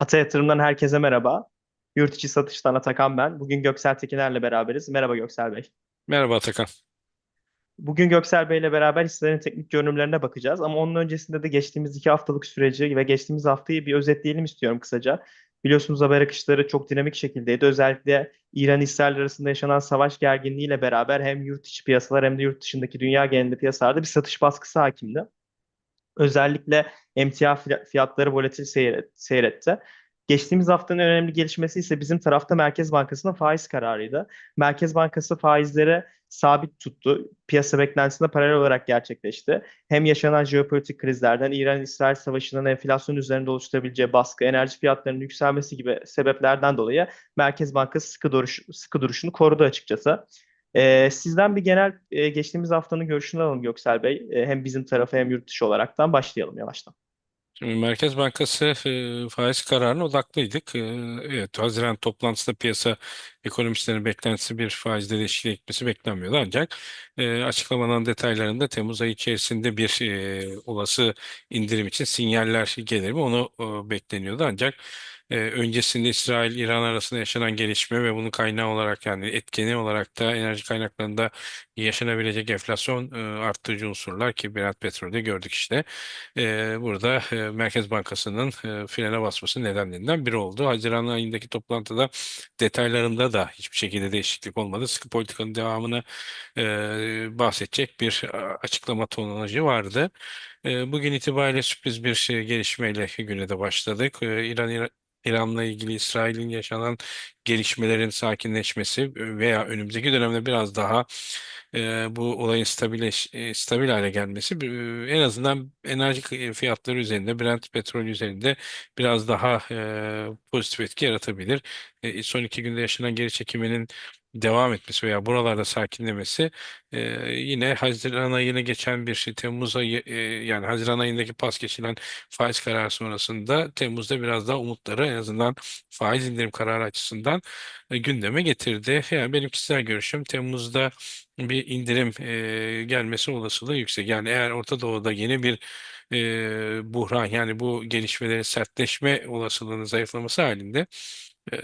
Ata Yatırım'dan herkese merhaba. Yurt içi satıştan Atakan ben. Bugün Göksel Tekiner'le beraberiz. Merhaba Göksel Bey. Merhaba Atakan. Bugün Göksel Bey'le beraber hisselerin teknik görünümlerine bakacağız. Ama onun öncesinde de geçtiğimiz iki haftalık süreci ve geçtiğimiz haftayı bir özetleyelim istiyorum kısaca. Biliyorsunuz haber akışları çok dinamik şekildeydi. Özellikle İran-İsrail arasında yaşanan savaş gerginliğiyle beraber hem yurt içi piyasalar hem de yurt dışındaki dünya genelinde piyasalarda bir satış baskısı hakimdi. Özellikle emtia fiyatları volatil seyret, seyretti. Geçtiğimiz haftanın önemli gelişmesi ise bizim tarafta Merkez Bankası'nın faiz kararıydı. Merkez Bankası faizleri sabit tuttu. Piyasa beklentisine paralel olarak gerçekleşti. Hem yaşanan jeopolitik krizlerden, İran-İsrail savaşının enflasyon üzerinde oluşturabileceği baskı, enerji fiyatlarının yükselmesi gibi sebeplerden dolayı Merkez Bankası sıkı, duruş, sıkı duruşunu korudu açıkçası. Ee, sizden bir genel e, geçtiğimiz haftanın görüşünü alalım Göksel Bey. E, hem bizim tarafı hem yurt dışı olaraktan başlayalım yavaştan. Merkez Bankası e, faiz kararına odaklıydık. Evet, Haziran toplantısında piyasa ekonomistlerin beklentisi bir faizde değişikliğe gitmesi beklenmiyordu. Ancak e, açıklamanın detaylarında Temmuz ayı içerisinde bir olası indirim için sinyaller gelir mi onu bekleniyordu. Ancak öncesinde İsrail-İran arasında yaşanan gelişme ve bunun kaynağı olarak yani etkeni olarak da enerji kaynaklarında yaşanabilecek enflasyon e, arttırıcı unsurlar ki Brent petrolde gördük işte. Burada Merkez Bankası'nın e, frene basması nedenlerinden biri oldu. Haziran ayındaki toplantıda detaylarında da hiçbir şekilde değişiklik olmadı. Sıkı politikanın devamını bahsedecek bir açıklama tonajı vardı. Bugün itibariyle sürpriz bir gelişmeyle güne de başladık. E, İran İran'la ilgili İsrail'in yaşanan gelişmelerin sakinleşmesi veya önümüzdeki dönemde biraz daha e, bu olayın stabileş, e, stabil hale gelmesi e, en azından enerji fiyatları üzerinde, Brent petrol üzerinde biraz daha e, pozitif etki yaratabilir. E, son iki günde yaşanan geri çekiminin devam etmesi veya buralarda sakinlemesi e, yine Haziran ayına geçen bir şey Temmuz ayı e, yani Haziran ayındaki pas geçilen faiz kararı sonrasında Temmuz'da biraz daha umutları en azından faiz indirim kararı açısından e, gündeme getirdi. Yani benim kişisel görüşüm Temmuz'da bir indirim e, gelmesi olasılığı yüksek. Yani eğer Orta Doğu'da yeni bir e, buhran yani bu gelişmelerin sertleşme olasılığının zayıflaması halinde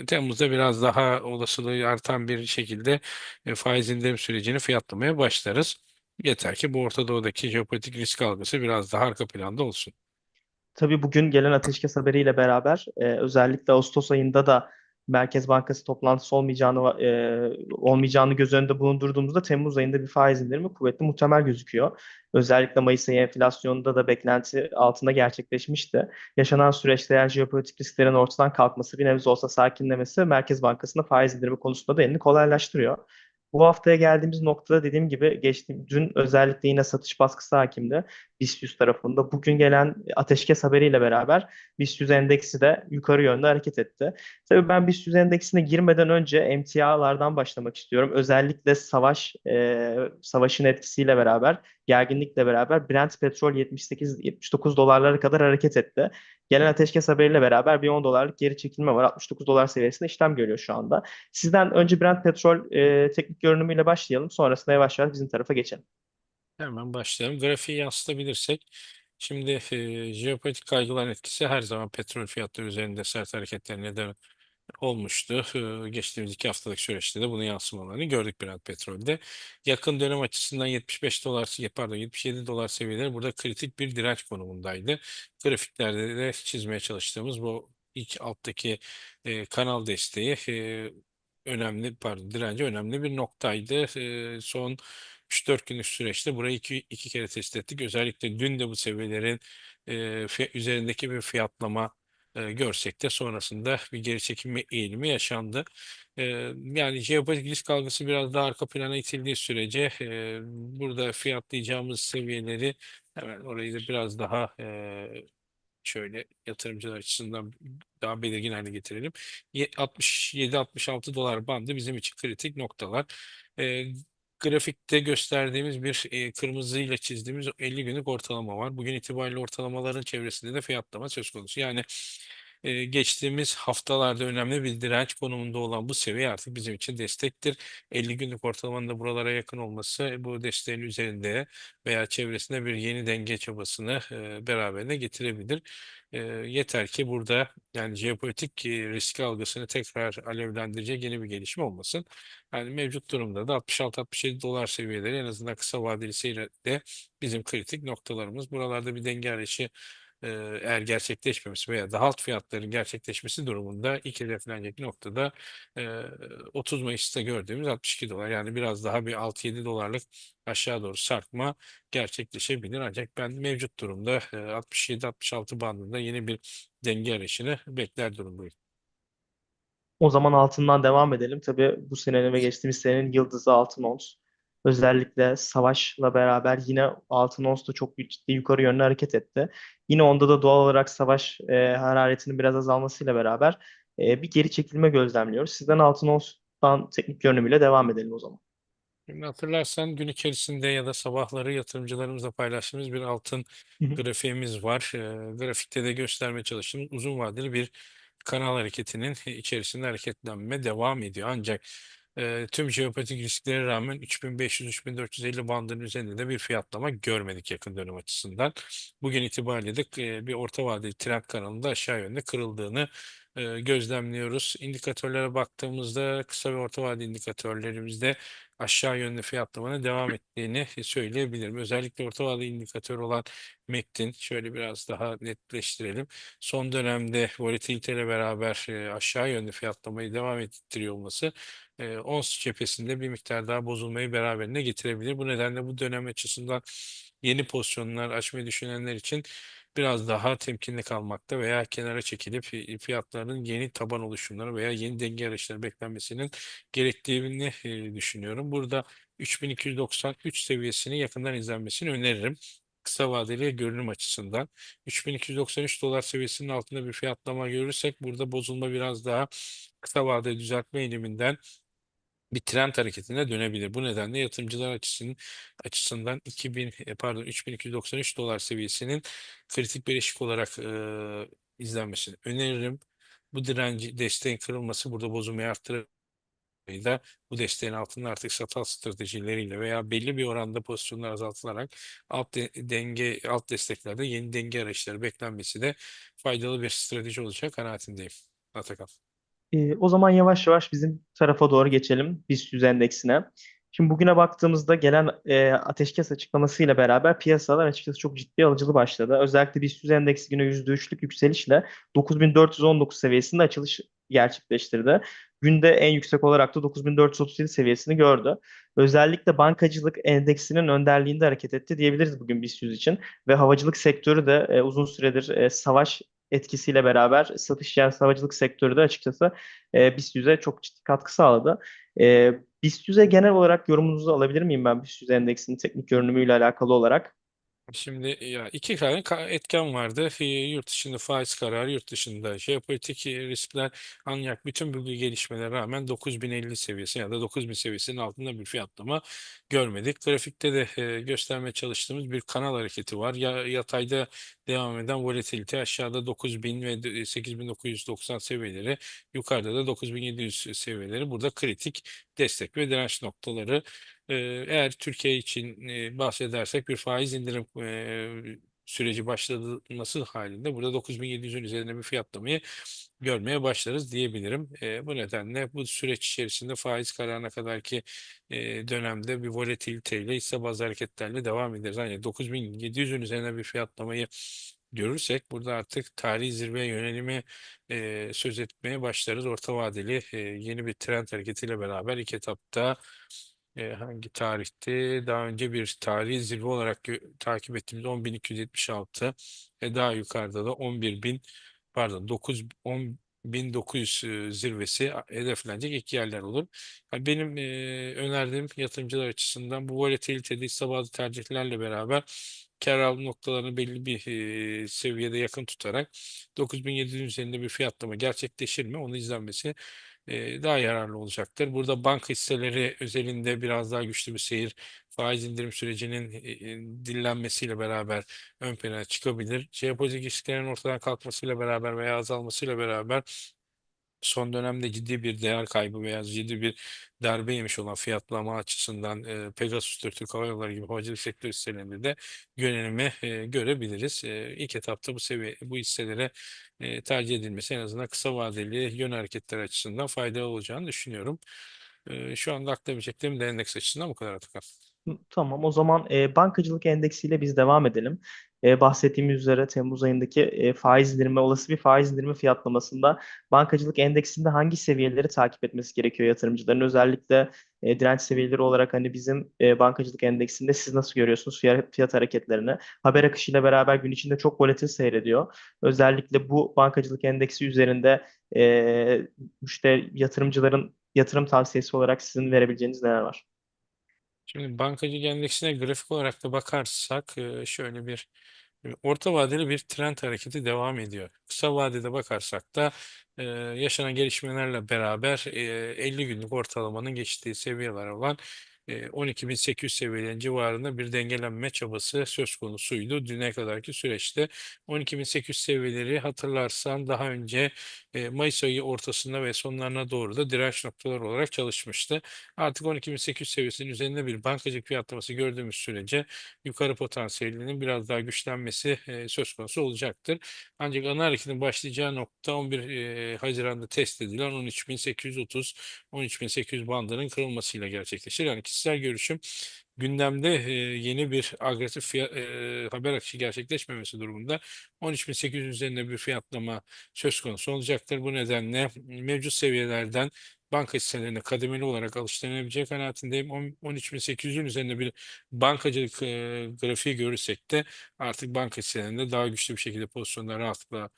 Temmuz'da biraz daha olasılığı artan bir şekilde faiz indirim sürecini fiyatlamaya başlarız. Yeter ki bu Orta Doğu'daki jeopolitik risk algısı biraz daha arka planda olsun. Tabii bugün gelen ateşkes haberiyle beraber e, özellikle Ağustos ayında da Merkez Bankası toplantısı olmayacağını e, olmayacağını göz önünde bulundurduğumuzda Temmuz ayında bir faiz indirimi kuvvetli muhtemel gözüküyor. Özellikle Mayıs ayı enflasyonunda da beklenti altında gerçekleşmişti. Yaşanan süreçte eğer jeopolitik risklerin ortadan kalkması bir nebze olsa sakinlemesi Merkez Bankası'nda faiz indirimi konusunda da elini kolaylaştırıyor. Bu haftaya geldiğimiz noktada dediğim gibi geçtiğim dün özellikle yine satış baskısı hakimdi BIST 100 tarafında. Bugün gelen ateşkes haberiyle beraber BIST 100 endeksi de yukarı yönde hareket etti. Tabii ben BIST 100 endeksine girmeden önce emtialardan başlamak istiyorum. Özellikle savaş e, savaşın etkisiyle beraber, gerginlikle beraber Brent petrol 78-79 dolarlara kadar hareket etti. Gelen ateşkes haberiyle beraber bir 10 dolarlık geri çekilme var. 69 dolar seviyesinde işlem görüyor şu anda. Sizden önce Brent petrol e, teknik görünümüyle başlayalım. Sonrasında yavaş yavaş bizim tarafa geçelim. Hemen başlayalım. Grafiği yansıtabilirsek. Şimdi e, jeopolitik kaygıların etkisi her zaman petrol fiyatları üzerinde sert hareketler neden olmuştu. E, geçtiğimiz iki haftalık süreçte de bunun yansımalarını gördük Brent petrolde. Yakın dönem açısından 75 dolar, pardon 77 dolar seviyeleri burada kritik bir direnç konumundaydı. Grafiklerde de çizmeye çalıştığımız bu ilk alttaki e, kanal desteği e, önemli, pardon direnci önemli bir noktaydı. E, son 3-4 günlük süreçte burayı iki, iki kere test ettik. Özellikle dün de bu seviyelerin e, üzerindeki bir fiyatlama e, görsek de sonrasında bir geri çekilme eğilimi yaşandı. E, yani jeopolitik risk algısı biraz daha arka plana itildiği sürece e, burada fiyatlayacağımız seviyeleri hemen orayı da biraz daha e, şöyle yatırımcılar açısından daha belirgin hale getirelim. 67-66 dolar bandı bizim için kritik noktalar. E, grafikte gösterdiğimiz bir e, kırmızı ile çizdiğimiz 50 günlük ortalama var. Bugün itibariyle ortalamaların çevresinde de fiyatlama söz konusu. Yani geçtiğimiz haftalarda önemli bir direnç konumunda olan bu seviye artık bizim için destektir. 50 günlük ortalamanın da buralara yakın olması e, bu desteğin üzerinde veya çevresinde bir yeni denge çabasını e, beraberine getirebilir. Yeter ki burada yani jeopolitik risk algısını tekrar alevlendirecek yeni bir gelişme olmasın. Yani mevcut durumda da 66-67 dolar seviyeleri en azından kısa vadeli seyrede bizim kritik noktalarımız. Buralarda bir denge arayışı eğer gerçekleşmemesi veya daha alt fiyatların gerçekleşmesi durumunda ilk hedeflenecek noktada e, 30 Mayıs'ta gördüğümüz 62 dolar. Yani biraz daha bir 6-7 dolarlık aşağı doğru sarkma gerçekleşebilir. Ancak ben mevcut durumda e, 67-66 bandında yeni bir denge arayışını bekler durumdayım. O zaman altından devam edelim. Tabii bu senenin ve geçtiğimiz senenin yıldızı altın ons. Özellikle savaşla beraber yine altın ons da çok ciddi yukarı yönlü hareket etti. Yine onda da doğal olarak savaş e, hararetinin biraz azalmasıyla beraber e, bir geri çekilme gözlemliyoruz. Sizden altın onstan teknik görünümüyle devam edelim o zaman. Şimdi hatırlarsan gün içerisinde ya da sabahları yatırımcılarımızla paylaştığımız bir altın Hı hı. grafiğimiz var. Ee, grafikte de göstermeye çalıştığımız uzun vadeli bir kanal hareketinin içerisinde hareketlenme devam ediyor. Ancak tüm jeopolitik risklere rağmen 3500-3450 bandının üzerinde de bir fiyatlama görmedik yakın dönem açısından. Bugün itibariyle de bir orta vadeli trend kanalında aşağı yönde kırıldığını gözlemliyoruz. İndikatörlere baktığımızda kısa ve orta vadeli indikatörlerimizde aşağı yönlü fiyatlamanın devam ettiğini söyleyebilirim. Özellikle orta vadeli indikatör olan MACD'in şöyle biraz daha netleştirelim. Son dönemde volatilite ile beraber aşağı yönlü fiyatlamayı devam ettiriyor olması e, ons cephesinde bir miktar daha bozulmayı beraberinde getirebilir. Bu nedenle bu dönem açısından yeni pozisyonlar açmayı düşünenler için biraz daha temkinli kalmakta veya kenara çekilip fi- fiyatların yeni taban oluşumları veya yeni denge arayışları beklenmesinin gerektiğini düşünüyorum. Burada 3293 seviyesini yakından izlenmesini öneririm. Kısa vadeli görünüm açısından. 3293 dolar seviyesinin altında bir fiyatlama görürsek burada bozulma biraz daha kısa vadeli düzeltme eğiliminden bir trend hareketine dönebilir. Bu nedenle yatırımcılar açısının açısından 2000 e, pardon 3293 dolar seviyesinin kritik bir eşik olarak e, izlenmesini öneririm. Bu direnci desteğin kırılması burada bozulmayı arttırır da bu desteğin altında artık satal stratejileriyle veya belli bir oranda pozisyonlar azaltılarak alt de- denge alt desteklerde yeni denge arayışları beklenmesi de faydalı bir strateji olacak kanaatindeyim. Atakan. Ee, o zaman yavaş yavaş bizim tarafa doğru geçelim BIST 100 endeksine. Şimdi bugüne baktığımızda gelen e, ateşkes açıklamasıyla beraber piyasalar açıkçası çok ciddi alıcılı başladı. Özellikle BIST 100 endeksi yine %3'lük yükselişle 9419 seviyesinde açılış gerçekleştirdi. Günde en yüksek olarak da 9437 seviyesini gördü. Özellikle bankacılık endeksinin önderliğinde hareket etti diyebiliriz bugün BIST 100 için. Ve havacılık sektörü de e, uzun süredir e, savaş etkisiyle beraber satış yani havacılık sektörü de açıkçası e, BIST 100'e çok ciddi katkı sağladı. E, BIST 100'e genel olarak yorumunuzu alabilir miyim ben BIST 100 endeksinin teknik görünümüyle alakalı olarak? Şimdi ya iki tane etken vardı. Yurt dışında faiz kararı, yurt dışında jeopolitik e, riskler ancak bütün bu gelişmelere rağmen 9050 seviyesi ya da 9000 seviyesinin altında bir fiyatlama görmedik. Grafikte de e, göstermeye çalıştığımız bir kanal hareketi var. Ya, yatayda devam eden volatilite aşağıda 9000 ve de- 8990 seviyeleri, yukarıda da 9700 seviyeleri burada kritik destek ve direnç noktaları. Ee, Eğer Türkiye için e, bahsedersek bir faiz indirim e, süreci başlaması halinde burada 9700'ün üzerinde bir fiyatlamayı görmeye başlarız diyebilirim. E, bu nedenle bu süreç içerisinde faiz kararına kadar ki dönemde bir volatiliteyle hisse bazı hareketlerle devam ederiz. Yani 9700'ün üzerine bir fiyatlamayı görürsek burada artık tarihi zirveye yönelimi e, söz etmeye başlarız. Orta vadeli e, yeni bir trend hareketiyle beraber ilk etapta e, hangi tarihte daha önce bir tarihi zirve olarak takip ettiğimiz 10.276 ve daha yukarıda da 11.000 pardon 9 10.900 e, zirvesi hedeflenecek ilk yerler olur. Yani benim e, önerdiğim yatırımcılar açısından bu volatilitede ise bazı tercihlerle beraber kar alım noktalarını belli bir e, seviyede yakın tutarak 9700 üzerinde bir fiyatlama gerçekleşir mi? Onu izlenmesi e, daha yararlı olacaktır. Burada banka hisseleri özelinde biraz daha güçlü bir seyir faiz indirim sürecinin e, e, dillenmesiyle beraber ön plana çıkabilir. Jeopolitik ilişkilerin ortadan kalkmasıyla beraber veya azalmasıyla beraber son dönemde ciddi bir değer kaybı veya ciddi bir darbe yemiş olan fiyatlama açısından e, Pegasus'tur, Türk Hava Yolları gibi havacılık sektörü hisselerinde de yönelimi e, görebiliriz. E, ilk etapta bu seviye bu hisselere e, tercih edilmesi en azından kısa vadeli yön hareketleri açısından faydalı olacağını düşünüyorum. E, şu anda aktabileceklerim de endeks açısından bu kadar Atakan. Tamam, o zaman e, bankacılık endeksiyle biz devam edelim. E, bahsettiğimiz üzere Temmuz ayındaki e, faiz indirimi, olası bir faiz indirimi fiyatlamasında bankacılık endeksinde hangi seviyeleri takip etmesi gerekiyor yatırımcıların? Özellikle e, direnç seviyeleri olarak hani bizim e, bankacılık endeksinde siz nasıl görüyorsunuz fiyat, fiyat hareketlerini? Haber akışıyla beraber gün içinde çok volatil seyrediyor. Özellikle bu bankacılık endeksi üzerinde e, işte yatırımcıların yatırım tavsiyesi olarak sizin verebileceğiniz neler var? Şimdi bankacılık endeksine grafik olarak da bakarsak şöyle bir orta vadeli bir trend hareketi devam ediyor. Kısa vadede bakarsak da e, yaşanan gelişmelerle beraber e, 50 günlük ortalamanın geçtiği seviyeler olan 12.800 seviyelerin civarında bir dengelenme çabası söz konusuydu. Düne kadarki süreçte 12.800 seviyeleri hatırlarsan daha önce Mayıs ayı ortasında ve sonlarına doğru da direnç noktaları olarak çalışmıştı. Artık 12.800 seviyesinin üzerinde bir bankacılık fiyatlaması gördüğümüz sürece yukarı potansiyelinin biraz daha güçlenmesi söz konusu olacaktır. Ancak ana hareketin başlayacağı nokta 11 e, Haziran'da test edilen 13.830 13.800 bandının kırılmasıyla gerçekleşir. Yani kişisel görüşüm gündemde yeni bir agresif fiyat, haber akışı gerçekleşmemesi durumunda 13.800 üzerinde bir fiyatlama söz konusu olacaktır. Bu nedenle mevcut seviyelerden banka hisselerine kademeli olarak alıştırabileceği kanaatindeyim. 10 13.800'ün üzerinde bir bankacılık grafiği görürsek de artık banka hisselerinde daha güçlü bir şekilde pozisyonlar rahatlıkla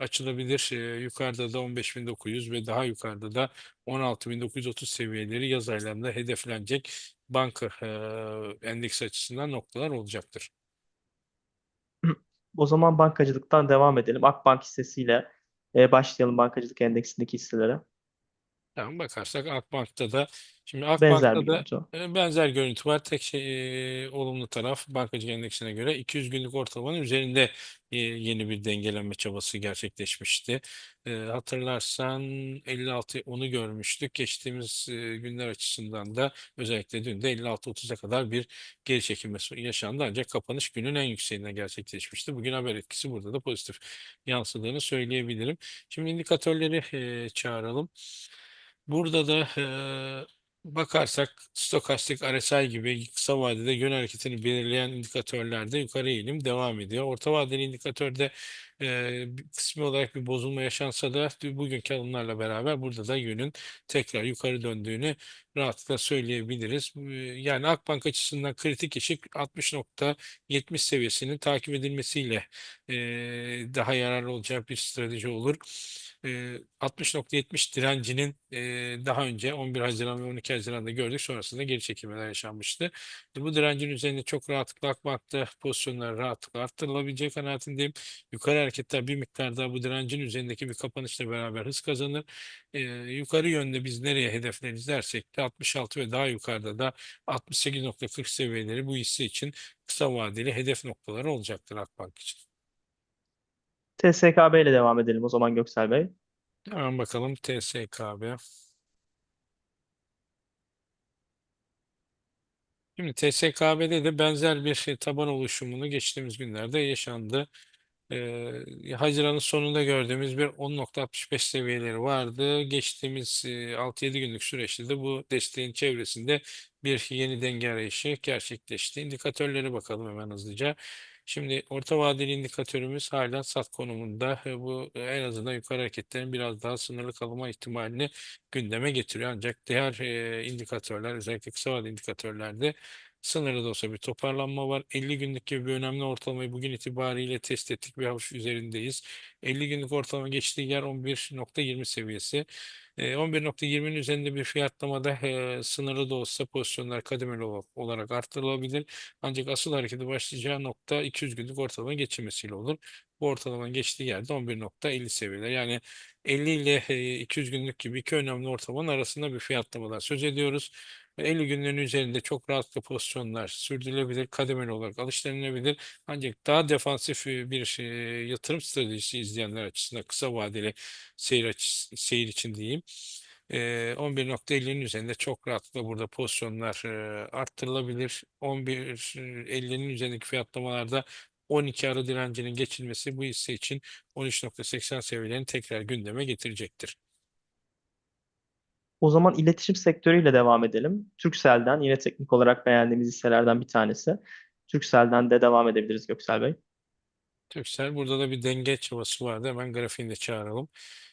açılabilir. E, yukarıda da 15.900 ve daha yukarıda da 16.930 seviyeleri yaz aylarında hedeflenecek banka e, endeksi açısından noktalar olacaktır. O zaman bankacılıktan devam edelim. Akbank hissesiyle e, başlayalım bankacılık endeksindeki hisselere. Tamam bakarsak Akbank'ta da şimdi Benzer Akbank'ta bir da görüntü. e, benzer görüntü var. Tek şey e, olumlu taraf bankacılık endeksine göre 200 günlük ortalamanın üzerinde e, yeni bir dengelenme çabası gerçekleşmişti. E, hatırlarsan 56 onu görmüştük. Geçtiğimiz e, günler açısından da özellikle dün de 56-30'a kadar bir geri çekilme yaşandı ancak kapanış günün en yükseğine gerçekleşmişti. Bugün haber etkisi burada da pozitif yansıdığını söyleyebilirim. Şimdi indikatörleri e, çağıralım. Burada da eee, bakarsak stokastik RSI gibi kısa vadede yön hareketini belirleyen indikatörlerde yukarı eğilim devam ediyor. Orta vadeli indikatörde bir kısmi olarak bir bozulma yaşansa da bugünkü alımlarla beraber burada da yönün tekrar yukarı döndüğünü rahatlıkla söyleyebiliriz. Yani Akbank açısından kritik eşik 60.70 seviyesinin takip edilmesiyle daha yararlı olacak bir strateji olur e, 60.70 direncinin e, daha önce 11 Haziran ve 12 Haziran'da gördük. Sonrasında geri çekilmeler yaşanmıştı. E, bu direncin üzerinde çok rahatlıkla akmakta pozisyonlar rahatlıkla arttırılabileceği kanaatindeyim. Yukarı hareketler bir miktar daha bu direncin üzerindeki bir kapanışla beraber hız kazanır. E, yukarı yönde biz nereye hedefleriz dersek de 66 ve daha yukarıda da 68.40 seviyeleri bu hisse için kısa vadeli hedef noktaları olacaktır Akbank için. TSKB ile devam edelim o zaman Göksel Bey. Hemen bakalım TSKB. Şimdi TSKB'de de benzer bir şey, taban oluşumunu geçtiğimiz günlerde yaşandı. Ee, Haziran'ın sonunda gördüğümüz bir 10.65 seviyeleri vardı. Geçtiğimiz e, 6-7 günlük süreçte de bu desteğin çevresinde bir yeni denge arayışı gerçekleşti. İndikatörlere bakalım hemen hızlıca. Şimdi orta vadeli indikatörümüz hala sat konumunda. E, Bu e, en azından yukarı hareketlerin biraz daha sınırlı kalma ihtimalini gündeme getiriyor. Ancak diğer e, indikatörler özellikle kısa vadeli indikatörlerde sınırlı da olsa bir toparlanma var. 50 günlük gibi bir önemli ortalamayı bugün itibariyle test ettik ve hafif üzerindeyiz. 50 günlük ortalama geçtiği yer 11.20 seviyesi. E, 11.20'nin üzerinde bir fiyatlamada e, sınırlı da olsa pozisyonlar kademeli ol- olarak artırılabilir. Ancak asıl hareketi başlayacağı nokta 200 günlük ortalama geçilmesiyle olur. Bu ortalamanın geçtiği yerde 11.50 seviyeler. Yani 50 ile e, 200 günlük gibi iki önemli ortalamanın arasında bir fiyatlamadan söz ediyoruz. 50 günlüğün üzerinde çok rahatlıkla pozisyonlar sürdürülebilir, kademeli olarak alış denilebilir. Ancak daha defansif bir yatırım stratejisi izleyenler açısından kısa vadeli seyir, açısı, seyir için diyeyim. E, 11.50'nin üzerinde çok rahatlıkla burada pozisyonlar arttırılabilir. 11.50'nin üzerindeki fiyatlamalarda 12 ara direncinin geçilmesi bu hisse için 13.80 seviyelerini tekrar gündeme getirecektir. O zaman iletişim sektörüyle devam edelim. Turkcell'den yine teknik olarak beğendiğimiz hisselerden bir tanesi. Turkcell'den de devam edebiliriz Göksel Bey. Türksel burada da bir denge çabası vardı. Hemen grafiğini de çağıralım.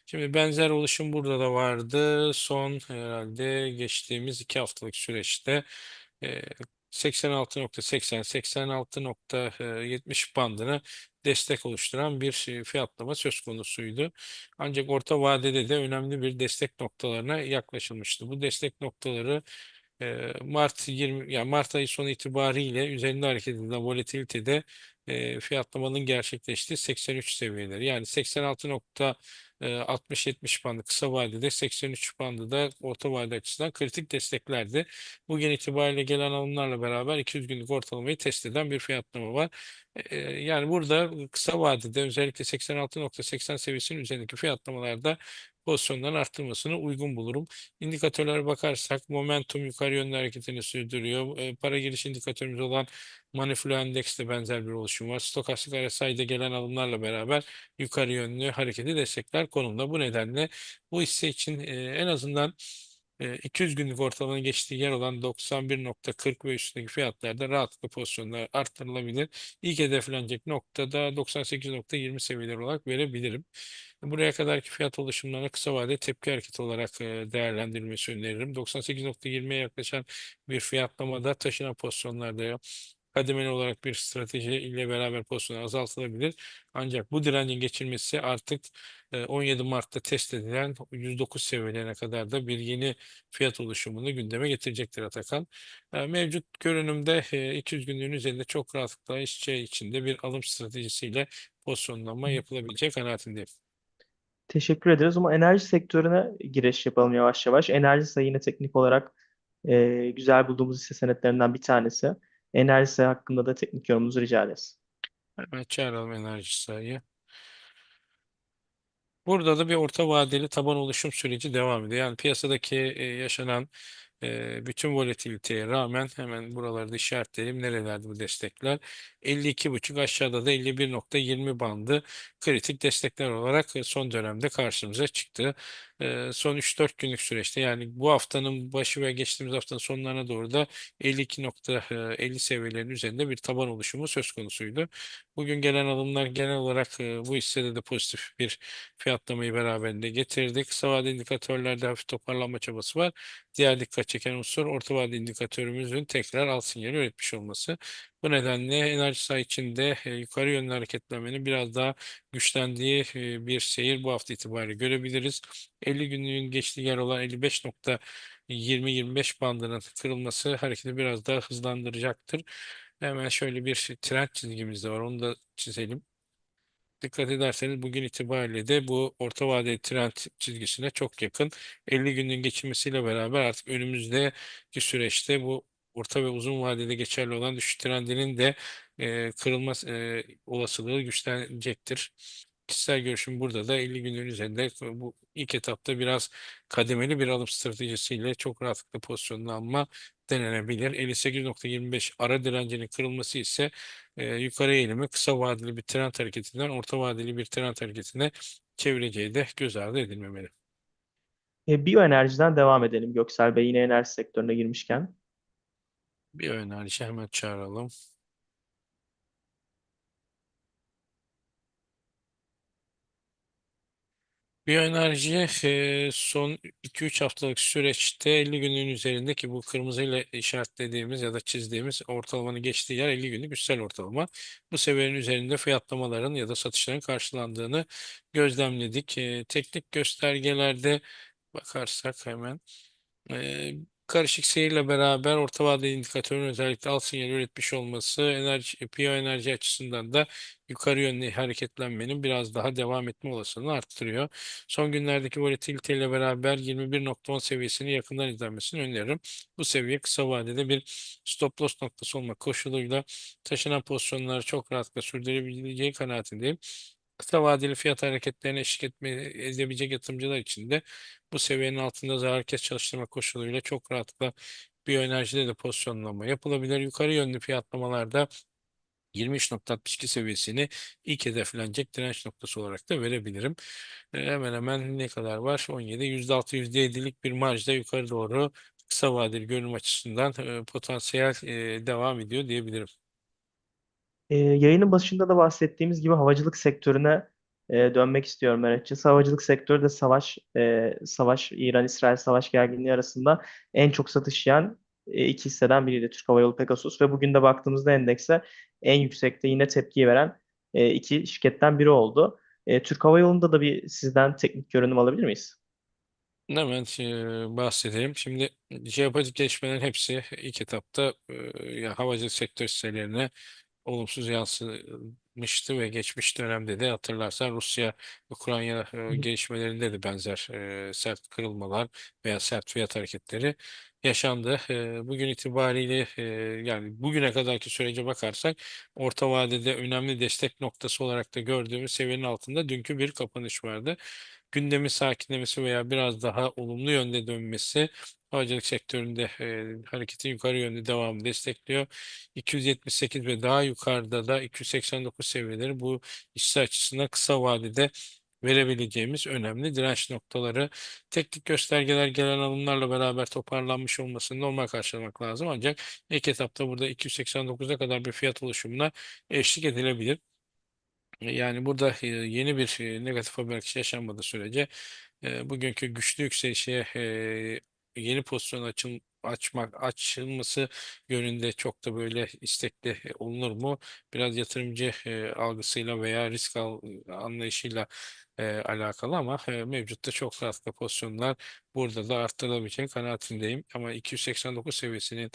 Şimdi benzer oluşum burada da vardı. Son herhalde geçtiğimiz iki haftalık süreçte e, 86.80 86.70 bandına destek oluşturan bir fiyatlama söz konusuydu. Ancak orta vadede de önemli bir destek noktalarına yaklaşılmıştı. Bu destek noktaları Mart 20 yani Mart ayı sonu itibariyle üzerinde hareket edilen volatilitede e, fiyatlamanın gerçekleştiği 83 seviyeleri. Yani 86.60-70 bandı kısa vadede 83 bandı da orta vade açısından kritik desteklerdi. Bugün itibariyle gelen alımlarla beraber 200 günlük ortalamayı test eden bir fiyatlama var. Yani burada kısa vadede özellikle 86.80 seviyesinin üzerindeki fiyatlamalarda pozisyonların arttırmasını uygun bulurum. İndikatörlere bakarsak momentum yukarı yönlü hareketini sürdürüyor. E, para giriş indikatörümüz olan Maniflo Endeks de benzer bir oluşum var. Stokastik RSI'de gelen alımlarla beraber yukarı yönlü hareketi destekler konumda. Bu nedenle bu hisse için e, en azından 200 günlük ortalamanın geçtiği yer olan 91.40 ve üstündeki fiyatlarda rahatlıkla pozisyonlar arttırılabilir. İlk hedeflenecek noktada 98.20 seviyeleri olarak verebilirim. Buraya kadarki fiyat oluşumlarına kısa vade tepki hareketi olarak e, değerlendirilmesi öneririm. 98.20'ye yaklaşan bir fiyatlamada taşınan pozisyonlarda kademeli olarak bir strateji ile beraber pozisyonu azaltılabilir. Ancak bu direncin geçilmesi artık e, 17 Mart'ta test edilen 109 seviyelerine kadar da bir yeni fiyat oluşumunu gündeme getirecektir Atakan. E, Mevcut görünümde e, 200 günlüğün üzerinde çok rahatlıkla işçi içinde bir alım stratejisiyle pozisyonlanma yapılabilecek kanaatindeyim. Teşekkür ederiz ama enerji sektörüne giriş yapalım yavaş yavaş. Enerji ise yine teknik olarak e, güzel bulduğumuz hisse senetlerinden bir tanesi. Enerji ise hakkında da teknik yorumunuzu rica ederiz. Hemen çağıralım enerji sayıyı. Burada da bir orta vadeli taban oluşum süreci devam ediyor. Yani piyasadaki e, yaşanan e, bütün volatiliteye rağmen hemen buralarda işaretleyelim. Nerelerde bu destekler? 52.5 aşağıda da 51.20 bandı kritik destekler olarak e, son dönemde karşımıza çıktı. Son 3-4 günlük süreçte yani bu haftanın başı ve geçtiğimiz haftanın sonlarına doğru da 52.50 seviyelerin üzerinde bir taban oluşumu söz konusuydu. Bugün gelen alımlar genel olarak bu hissede de pozitif bir fiyatlamayı beraberinde getirdi. Kısa vadeli indikatörlerde hafif toparlanma çabası var. Diğer dikkat çeken unsur orta vadeli indikatörümüzün tekrar alt sinyali üretmiş olması. Bu nedenle enerji saha içinde e, yukarı yönlü hareketlenmenin biraz daha güçlendiği e, bir seyir bu hafta itibariyle görebiliriz. 50 günlüğün geçtiği yer olan 55.20-25 bandının kırılması hareketi biraz daha hızlandıracaktır. Hemen şöyle bir trend çizgimiz de var. Onu da çizelim. Dikkat ederseniz bugün itibariyle de bu orta vadeli trend çizgisine çok yakın. 50 günün geçirmesiyle beraber artık önümüzdeki süreçte bu orta ve uzun vadede geçerli olan düşüş trendinin de e, kırılma e, olasılığı güçlenecektir. Kişisel görüşüm burada da 50 günün üzerinde bu ilk etapta biraz kademeli bir alım stratejisiyle çok rahatlıkla pozisyonlanma denenebilir. 58.25 ara direncinin kırılması ise e, yukarı eğilimi kısa vadeli bir trend hareketinden orta vadeli bir trend hareketine çevireceği de göz ardı edilmemeli. E, biyoenerjiden devam edelim Göksel Bey yine enerji sektörüne girmişken. Bir önerişi hemen çağıralım. Biyoenerji e, son 2-3 haftalık süreçte 50 günün üzerindeki bu kırmızıyla işaretlediğimiz ya da çizdiğimiz ortalamanın geçtiği yer 50 günlük üstel ortalama. Bu seviyenin üzerinde fiyatlamaların ya da satışların karşılandığını gözlemledik. E, teknik göstergelerde bakarsak hemen e, karışık seyirle beraber orta vadeli indikatörün özellikle alt sinyal üretmiş olması enerji, piyo enerji açısından da yukarı yönlü hareketlenmenin biraz daha devam etme olasılığını arttırıyor. Son günlerdeki volatilite ile beraber 21.10 seviyesini yakından izlenmesini öneririm. Bu seviye kısa vadede bir stop loss noktası olmak koşuluyla taşınan pozisyonları çok rahatlıkla sürdürebileceği kanaatindeyim. Kısa vadeli fiyat hareketlerine eşlik etme, edebilecek yatırımcılar için de bu seviyenin altında zarar kes çalıştırma koşuluyla çok rahatlıkla biyoenerjide de pozisyonlama yapılabilir. Yukarı yönlü fiyatlamalarda 23.62 seviyesini ilk hedeflenecek direnç noktası olarak da verebilirim. E, hemen hemen ne kadar var? 17, %6, %7'lik bir marjda yukarı doğru kısa vadeli görünüm açısından e, potansiyel e, devam ediyor diyebilirim. E, yayının başında da bahsettiğimiz gibi havacılık sektörüne e, dönmek istiyorum açıkçası. Havacılık sektörü de savaş, e, savaş İran-İsrail savaş gerginliği arasında en çok satış yiyen e, iki hisseden biriydi Türk Hava Yolu Pegasus ve bugün de baktığımızda endekse en yüksekte yine tepkiyi veren e, iki şirketten biri oldu. E, Türk Hava Yolu'nda da bir sizden teknik görünüm alabilir miyiz? Hemen e, bahsedeyim. Şimdi jeopolitik gelişmelerin hepsi ilk etapta e, ya havacılık sektör hisselerine olumsuz yansımıştı ve geçmiş dönemde de hatırlarsan Rusya Ukrayna e, gelişmelerinde de benzer e, sert kırılmalar veya sert fiyat hareketleri yaşandı. E, bugün itibariyle e, yani bugüne kadarki sürece bakarsak orta vadede önemli destek noktası olarak da gördüğümüz seviyenin altında dünkü bir kapanış vardı gündemin sakinlemesi veya biraz daha olumlu yönde dönmesi havacılık sektöründe e, hareketin yukarı yönde devamını destekliyor. 278 ve daha yukarıda da 289 seviyeleri bu hisse açısından kısa vadede verebileceğimiz önemli direnç noktaları. Teknik göstergeler gelen alımlarla beraber toparlanmış olmasını normal karşılamak lazım. Ancak ilk etapta burada 289'a kadar bir fiyat oluşumuna eşlik edilebilir. Yani burada e, yeni bir e, negatif haber yaşanmadığı sürece e, bugünkü güçlü yükselişe e, yeni pozisyon açıl, açmak açılması yönünde çok da böyle istekli e, olunur mu? Biraz yatırımcı e, algısıyla veya risk al, anlayışıyla e, alakalı ama e, mevcutta çok rahatlıkla pozisyonlar burada da arttırılabilecek kanaatindeyim. Ama 289 seviyesinin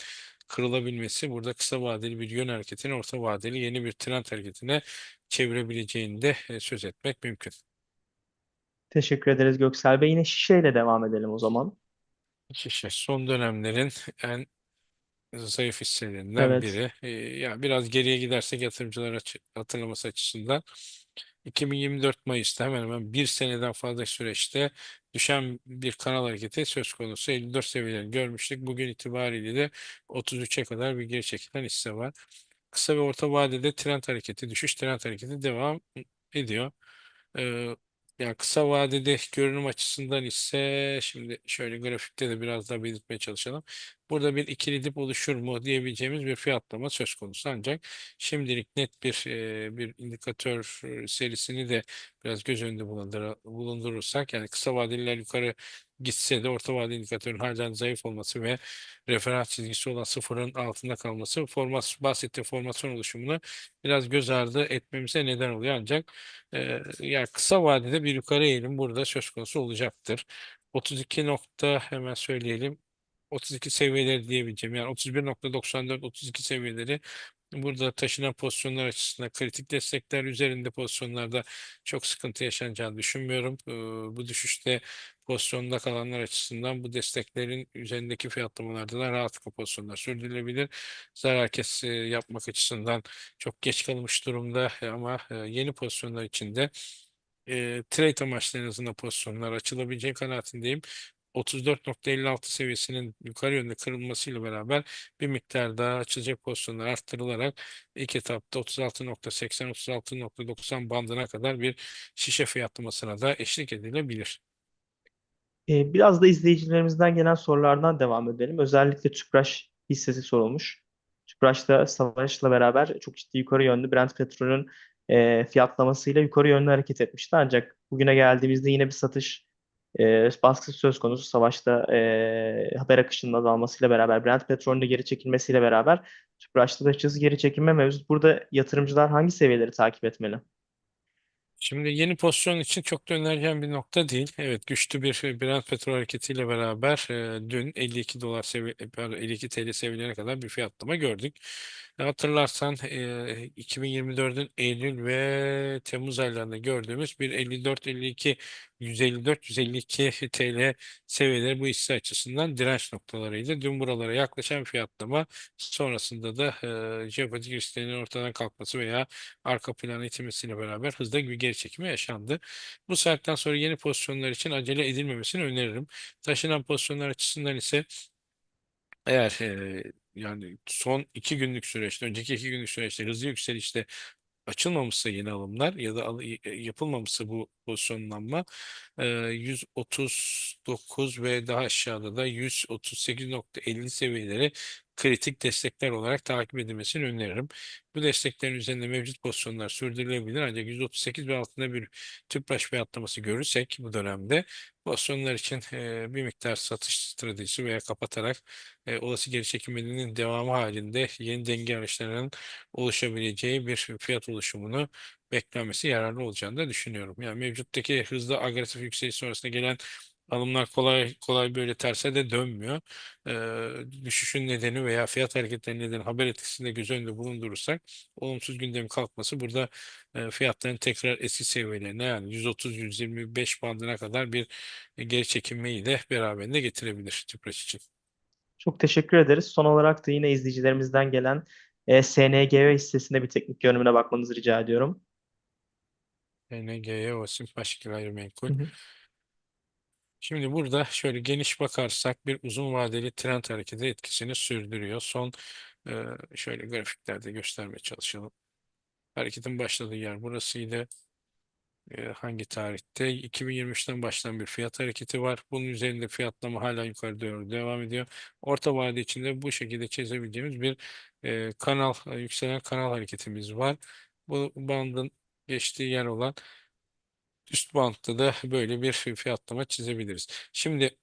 kırılabilmesi burada kısa vadeli bir yön hareketini orta vadeli yeni bir trend hareketine çevirebileceğini de e, söz etmek mümkün. Teşekkür ederiz Göksel Bey. Yine şişeyle devam edelim o zaman. İşte son dönemlerin en zayıf hisselerinden Evet. biri. Ee, ya biraz geriye gidersek yatırımcılar açı- hatırlaması açısından 2024 Mayıs'ta hemen hemen bir seneden fazla süreçte düşen bir kanal hareketi söz konusu. 54 seviyelerini görmüştük. Bugün itibariyle de 33'e kadar bir geri çekilen hisse var. Kısa ve orta vadede trend hareketi, düşüş trend hareketi devam ediyor. Yani kısa vadede görünüm açısından ise şimdi şöyle grafikte de biraz daha belirtmeye çalışalım. Burada bir ikili dip oluşur mu diyebileceğimiz bir fiyatlama söz konusu ancak şimdilik net bir e, bir indikatör e, serisini de biraz göz önünde bulundur bulundurursak yani kısa vadeliler yukarı gitse de orta vadeli indikatörün halen zayıf olması ve referans çizgisi olan sıfırın altında kalması format, bahsettiğim formasyon oluşumunu biraz göz ardı etmemize neden oluyor ancak e, yani kısa vadede bir yukarı eğilim burada söz konusu olacaktır. 32 nokta hemen söyleyelim. 32 seviyeleri diyebileceğim. Yani 31.94 32 seviyeleri burada taşınan pozisyonlar açısından kritik destekler üzerinde pozisyonlarda çok sıkıntı yaşanacağını düşünmüyorum. Ee, bu düşüşte pozisyonda kalanlar açısından bu desteklerin üzerindeki fiyatlamalarda da rahatlıkla pozisyonlar sürdürülebilir. Zarar kes e, yapmak açısından çok geç kalmış durumda ama e, yeni pozisyonlar içinde e, trade amaçlı en azından pozisyonlar açılabileceği kanaatindeyim. 34.56 seviyesinin yukarı yönde kırılmasıyla beraber bir miktar daha açılacak pozisyonlar arttırılarak ilk etapta 36.80-36.90 bandına kadar bir şişe fiyatlamasına da eşlik edilebilir. Ee, biraz da izleyicilerimizden gelen sorulardan devam edelim. Özellikle Tüpraş hissesi sorulmuş. Tüpraş'ta savaşla beraber çok ciddi yukarı yönlü Brent petrolün e, fiyatlamasıyla yukarı yönlü hareket etmişti. Ancak bugüne geldiğimizde yine bir satış e, baskısı söz konusu. Savaşta e, haber akışının azalmasıyla beraber Brent petrolün de geri çekilmesiyle beraber Tüpraş'ta da açıkçası geri çekilme mevcut. Burada yatırımcılar hangi seviyeleri takip etmeli? Şimdi yeni pozisyon için çok da önereceğim bir nokta değil. Evet güçlü bir e, Brent petrol hareketiyle beraber e, dün 52 dolar seviye, e, pardon, 52 TL seviyelerine kadar bir fiyatlama gördük. E, hatırlarsan e, 2024'ün Eylül ve Temmuz aylarında gördüğümüz bir 54-52 154-152 TL seviyeleri bu hisse açısından direnç noktalarıydı. Dün buralara yaklaşan fiyatlama sonrasında da e, jeopolitik risklerin ortadan kalkması veya arka plana itilmesiyle beraber hızlı bir geri çekimi yaşandı. Bu saatten sonra yeni pozisyonlar için acele edilmemesini öneririm. Taşınan pozisyonlar açısından ise eğer e, yani son iki günlük süreçte, önceki iki günlük süreçte hızlı yükselişte açılmamışsa yeni alımlar ya da e, yapılmamışsa bu pozisyonlanma e, 139 ve daha aşağıda da 138.50 seviyeleri kritik destekler olarak takip edilmesini öneririm. Bu desteklerin üzerinde mevcut pozisyonlar sürdürülebilir ancak 138 ve altında bir tüpraş fiyatlaması görürsek bu dönemde pozisyonlar için e, bir miktar satış stratejisi veya kapatarak e, olası geri çekilmenin devamı halinde yeni denge araçlarının oluşabileceği bir fiyat oluşumunu beklenmesi yararlı olacağını da düşünüyorum. Yani mevcuttaki hızlı agresif yükseliş sonrasında gelen alımlar kolay kolay böyle terse de dönmüyor. Ee, düşüşün nedeni veya fiyat hareketlerinin nedeni haber etkisinde göz önünde bulundurursak olumsuz gündemin kalkması burada e, fiyatların tekrar eski seviyelerine yani 130-125 bandına kadar bir geri çekilmeyi de beraberinde getirebilir Tüpraş için. Çok teşekkür ederiz. Son olarak da yine izleyicilerimizden gelen e, SNGV hissesine bir teknik görünümüne bakmanızı rica ediyorum. NG'ye Osim Başka Gayrimenkul. Hı hı. Şimdi burada şöyle geniş bakarsak bir uzun vadeli trend hareketi etkisini sürdürüyor. Son e, şöyle grafiklerde göstermeye çalışalım. Hareketin başladığı yer burasıydı. E, hangi tarihte? 2023'ten başlayan bir fiyat hareketi var. Bunun üzerinde fiyatlama hala yukarı doğru devam ediyor. Orta vade içinde bu şekilde çizebileceğimiz bir e, kanal, yükselen kanal hareketimiz var. Bu bandın geçtiği yer olan üst bantta da böyle bir fiyatlama çizebiliriz. Şimdi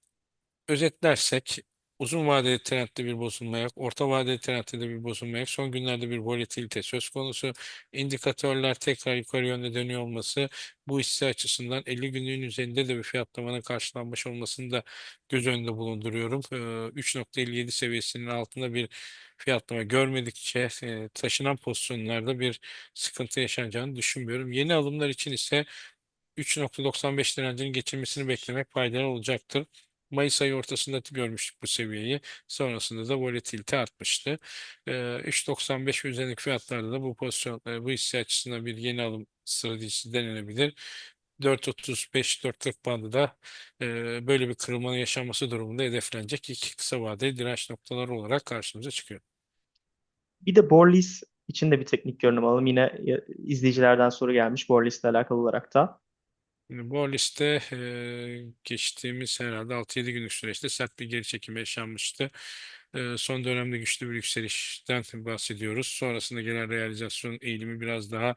özetlersek uzun vadeli trendde bir bozulma yok. Orta vadeli trendde de bir bozulma yok. Son günlerde bir volatilite söz konusu. İndikatörler tekrar yukarı yönde dönüyor olması bu hisse açısından 50 günlüğün üzerinde de bir fiyatlamanın karşılanmış olmasını da göz önünde bulunduruyorum. Ee, 3.57 seviyesinin altında bir fiyatlama görmedikçe e, taşınan pozisyonlarda bir sıkıntı yaşanacağını düşünmüyorum. Yeni alımlar için ise 3.95 direncinin geçilmesini beklemek faydalı olacaktır. Mayıs ayı ortasında görmüştük bu seviyeyi. Sonrasında da volatilite artmıştı. Ee, 3.95 ve üzerindeki fiyatlarda da bu pozisyon, e, bu hisse açısından bir yeni alım stratejisi denenebilir. 4.35-4.40 bandı da e, böyle bir kırılmanın yaşanması durumunda hedeflenecek iki kısa vadeli direnç noktaları olarak karşımıza çıkıyor. Bir de Borlis için de bir teknik görünüm alalım. Yine e, izleyicilerden soru gelmiş Borlis ile alakalı olarak da. Şimdi bu liste e, geçtiğimiz herhalde 6-7 günlük süreçte sert bir geri çekim yaşanmıştı. E, son dönemde güçlü bir yükselişten bahsediyoruz. Sonrasında gelen realizasyon eğilimi biraz daha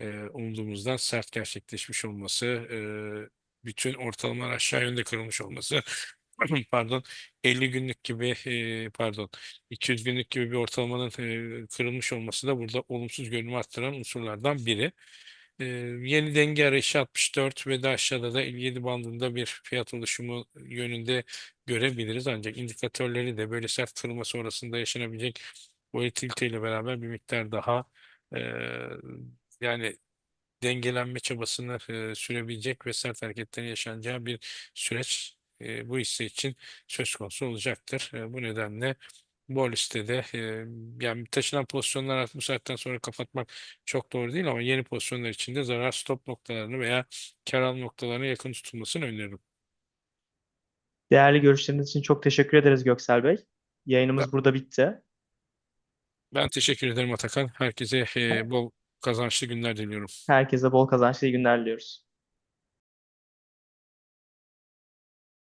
e, umduğumuzdan sert gerçekleşmiş olması, e, bütün ortalamalar aşağı yönde kırılmış olması, pardon 50 günlük gibi e, pardon 200 günlük gibi bir ortalamanın e, kırılmış olması da burada olumsuz görünümü arttıran unsurlardan biri. Ee, yeni denge arayışı 64 ve de aşağıda da 57 bandında bir fiyat oluşumu yönünde görebiliriz. Ancak indikatörleri de böyle sert kırılma sonrasında yaşanabilecek volatilite ile beraber bir miktar daha e, yani dengelenme çabasını e, sürebilecek ve sert hareketlerin yaşanacağı bir süreç e, bu hisse için söz konusu olacaktır. E, bu nedenle bu listede e, yani taşınan pozisyonlar artık bu saatten sonra kapatmak çok doğru değil ama yeni pozisyonlar içinde zarar stop noktalarını veya kar al noktalarına yakın tutulmasını öneririm. Değerli görüşleriniz için çok teşekkür ederiz Göksel Bey. Yayınımız Ben, burada bitti. ben teşekkür ederim Atakan. Herkese e, bol kazançlı günler diliyorum. Herkese bol kazançlı günler diliyoruz.